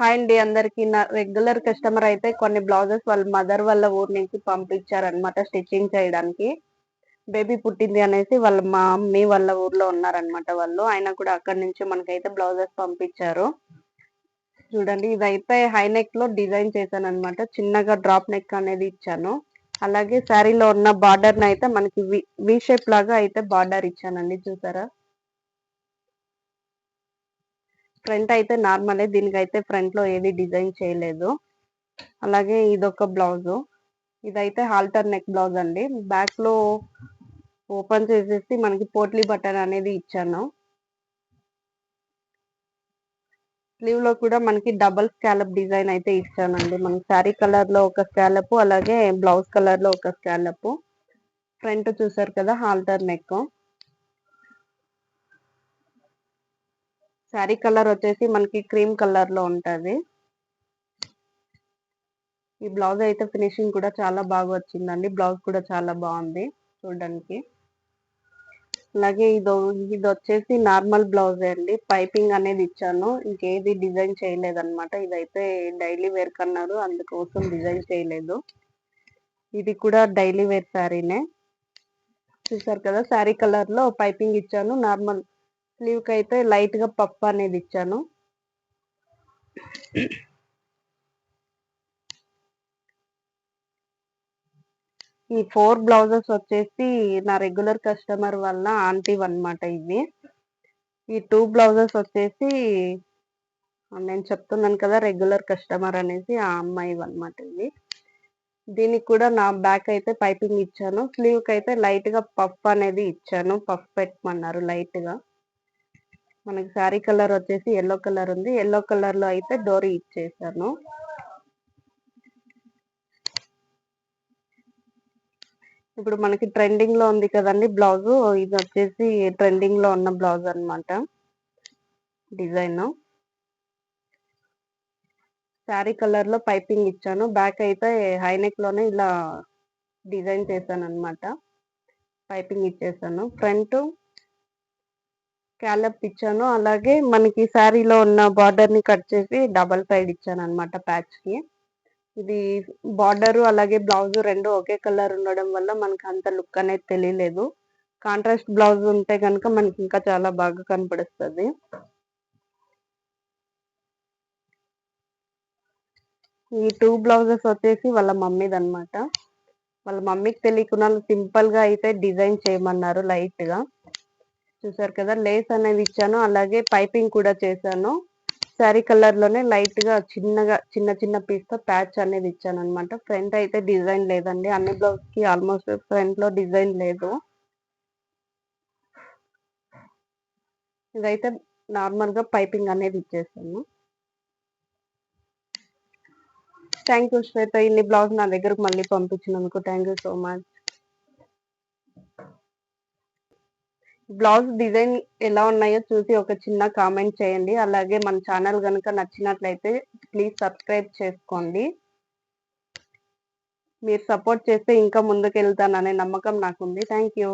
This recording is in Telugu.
హాయ్ అండి అందరికి. నా రెగ్యులర్ కస్టమర్ అయితే కొన్ని బ్లౌజెస్ వాళ్ళ మదర్ వాళ్ళ ఊరు నుంచి పంపించారనమాట స్టిచ్చింగ్ చేయడానికి. బేబీ పుట్టింది అనేసి వాళ్ళ మా మమ్మీ వాళ్ళ ఊర్లో ఉన్నారనమాట వాళ్ళు. ఆయన కూడా అక్కడి నుంచి మనకైతే బ్లౌజెస్ పంపించారు. చూడండి ఇదైతే హై నెక్లో డిజైన్ చేశాను అనమాట చిన్నగా డ్రాప్ నెక్ అనేది ఇచ్చాను. అలాగే శారీలో ఉన్న బార్డర్ అయితే మనకి వి షేప్ లాగా అయితే బార్డర్ ఇచ్చానండి. చూసారా? ఫ్రంట్ అయితే నార్మలే దీనికైతే ఫ్రంట్లో ఏది డిజైన్ చేయలేదు. అలాగే ఇదొక బ్లౌజ్ ఇదైతే హాల్టర్ నెక్ బ్లౌజ్ అండి. బ్యాక్లో ఓపెన్ చేసేసి మనకి పోట్లీ బటన్ అనేది ఇచ్చాను. స్లీవ్లో కూడా మనకి డబల్ స్కాలప్ డిజైన్ అయితే ఇచ్చానండి. మనకి శారీ కలర్లో ఒక స్కాలప్ అలాగే బ్లౌజ్ కలర్లో ఒక స్కాలప్ ఫ్రంట్ చూసారు కదా హాల్టర్ నెక్ శారీ కలర్ వచ్చేసి మనకి క్రీమ్ కలర్లో ఉంటది. ఈ బ్లౌజ్ అయితే ఫినిషింగ్ కూడా చాలా బాగా వచ్చిందండి. బ్లౌజ్ కూడా చాలా బాగుంది చూడడానికి. అలాగే ఇది ఇది వచ్చేసి నార్మల్ బ్లౌజ్ అండి. పైపింగ్ అనేది ఇచ్చాను. ఇంకేది డిజైన్ చేయలేదన్నమాట. ఇదైతే డైలీ వేర్ కన్నారు. అందుకోసం డిజైన్ చేయలేదు. ఇది కూడా డైలీ వేర్ శారీనే చూసారు కదా శారీ కలర్లో పైపింగ్ ఇచ్చాను. నార్మల్ స్లీవ్కి అయితే లైట్గా పప్పు అనేది ఇచ్చాను. ఈ ఫోర్ బ్లౌజెస్ వచ్చేసి నా రెగ్యులర్ కస్టమర్ వల్ల ఆంటీ అనమాట ఇవి. ఈ టూ బ్లౌజెస్ వచ్చేసి నేను చెప్తున్నాను కదా రెగ్యులర్ కస్టమర్ అనేసి ఆ అమ్మాయి అనమాట ఇవి. దీనికి కూడా నా బ్యాక్ అయితే పైపింగ్ ఇచ్చాను. స్లీవ్కి అయితే లైట్గా పఫ్ అనేది ఇచ్చాను. పఫ్ పెట్టమన్నారు లైట్గా. మనకి శారీ కలర్ వచ్చేసి ఎల్లో కలర్ ఉంది. ఎల్లో కలర్లో అయితే డోరీ ఇచ్చేసాను. ఇప్పుడు మనకి ట్రెండింగ్లో ఉంది కదండి బ్లౌజ్. ఇది వచ్చేసి ట్రెండింగ్లో ఉన్న బ్లౌజ్ అనమాట డిజైన్. శారీ కలర్లో పైపింగ్ ఇచ్చాను. బ్యాక్ అయితే హైనెక్లోనే ఇలా డిజైన్ చేశాను అనమాట పైపింగ్ ఇచ్చేసాను. ఫ్రంట్ క్యాలప్ ఇచ్చాను. అలాగే మనకి శారీలో ఉన్న బార్డర్ని కట్ చేసి డబల్ సైడ్ ఇచ్చాను అనమాట ప్యాచ్కి. ఇది బార్డర్ అలాగే బ్లౌజ్ రెండు ఒకే కలర్ ఉండడం వల్ల మనకి అంత లుక్ అనేది తెలియలేదు. కాంట్రాస్ట్ బ్లౌజ్ ఉంటే కనుక మనకి ఇంకా చాలా బాగా కనపడుస్తుంది. ఈ టూ బ్లౌజెస్ వచ్చేసి వాళ్ళ మమ్మీది అనమాట వాళ్ళ మమ్మీకి తెలియకుండా సింపుల్గా అయితే డిజైన్ చేయమన్నారు లైట్గా చూసారు కదా లేస్ అనేది ఇచ్చాను. అలాగే పైపింగ్ కూడా చేశాను. శారీ కలర్లోనే లైట్గా చిన్నగా చిన్న చిన్న పీస్తో ప్యాచ్ అనేది ఇచ్చాను అనమాట ఫ్రంట్ అయితే డిజైన్ లేదండి. అన్ని బ్లౌజ్కి ఆల్మోస్ట్ ఫ్రంట్లో డిజైన్ లేదు. ఇదైతే నార్మల్గా పైపింగ్ అనేది ఇచ్చేసాను. Thank you Shweta. ఇన్ని బ్లౌజ్ నా దగ్గరకు మళ్ళీ పంపించినందుకు thank you so much blouse design ఎలా ఉన్నాయో చూసి ఒక చిన్న కామెంట్ చేయండి. అలాగే మన ఛానల్ కనుక నచ్చినట్లయితే ప్లీజ్ సబ్స్క్రైబ్ చేసుకోండి. మీరు సపోర్ట్ చేస్తే ఇంకా ముందుకు వెళ్తాననే నమ్మకం నాకుంది. Thank you.